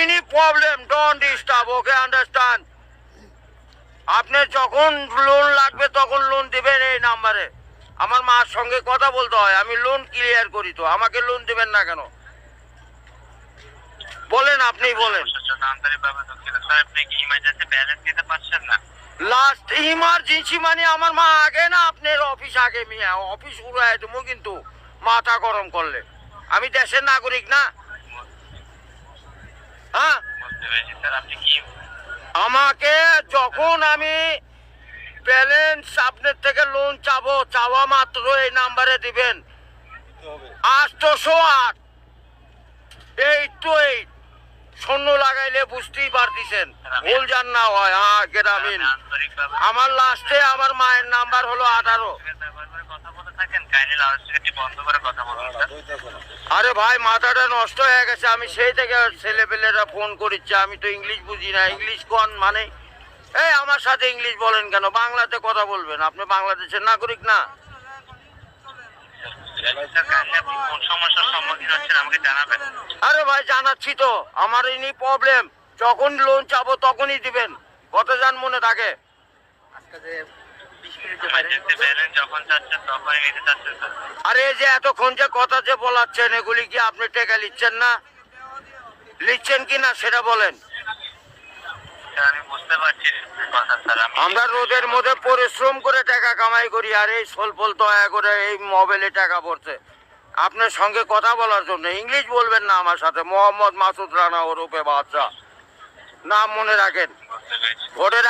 Any problem don't disturb okay understand আপনি যখন loan লাগবে, তখন লোন দিবেন এই নাম্বারে আমার মার সঙ্গে কথা বলতে হয়, আমি লোন ক্লিয়ার করি তো, আমাকে লোন দিবেন না কেন? বলেন আপনি বলেন। লাস্ট ইমার্জেন্সি মানে আমার মা আগে না, আপনার অফিস আগে, মিয়া অফিস উড়াই দেবো কিন্তু, মাথা গরম করলে। আমি দেশের নাগরিক না। হ্যাঁ? আমাকে যখন আমি ব্যালেন্স আপনার থেকে লোন চাবো চাওয়া মাত্র এই নাম্বারে দিবেন। আটশোশো আট। এইট টু এইট শূন্য লাগাইলে বুঝতেই পারতেছেন। ভুল জান না হয় হ্যাঁ গ্রামীণ। আমার লাস্টে আমার মায়ের নাম্বার হলো আঠারো। আরে ভাই মাথাটা নষ্ট হয়ে গেছে। আমি সেই থেকে ছেলেপেলেরা ফোন করিচ্ছে। আমি তো ইংলিশ বুঝি না। ইংলিশ কোন মানে? এই আমার সাথে ইংলিশ বলেন কেন? বাংলাতে কথা বলবেন। আপনি বাংলাদেশের নাগরিক না? কোন সমস্যার সম্মুখীন হচ্ছেন আমাকে জানাবেন। আরে ভাই জানাচ্ছি তো। আমার ইনি প্রবলেম যখন লোন চাবো তখনই দিবেন। কত যান মনে থাকে। আরে যে এতক্ষণ যে কথা যে বলাচ্ছেন এগুলি কি আপনি টেকা নিচ্ছেন না? নিচ্ছেন কি না সেটা বলেন। বুঝতে পারছি কথা স্যার আমি আমরা রোদের মধ্যে পরিশ্রম করে টাকা কামাই করি আর এই সোলফল দয়া করে এই মোবাইলে টাকা পড়ছে আপনার সঙ্গে কথা বলার জন্য ইংলিশ বলবেন না আমার সাথে। মোহাম্মদ মাসুদ রানা ওরূপে বাদশাহ। নাম মনে রাখেন। ভোটের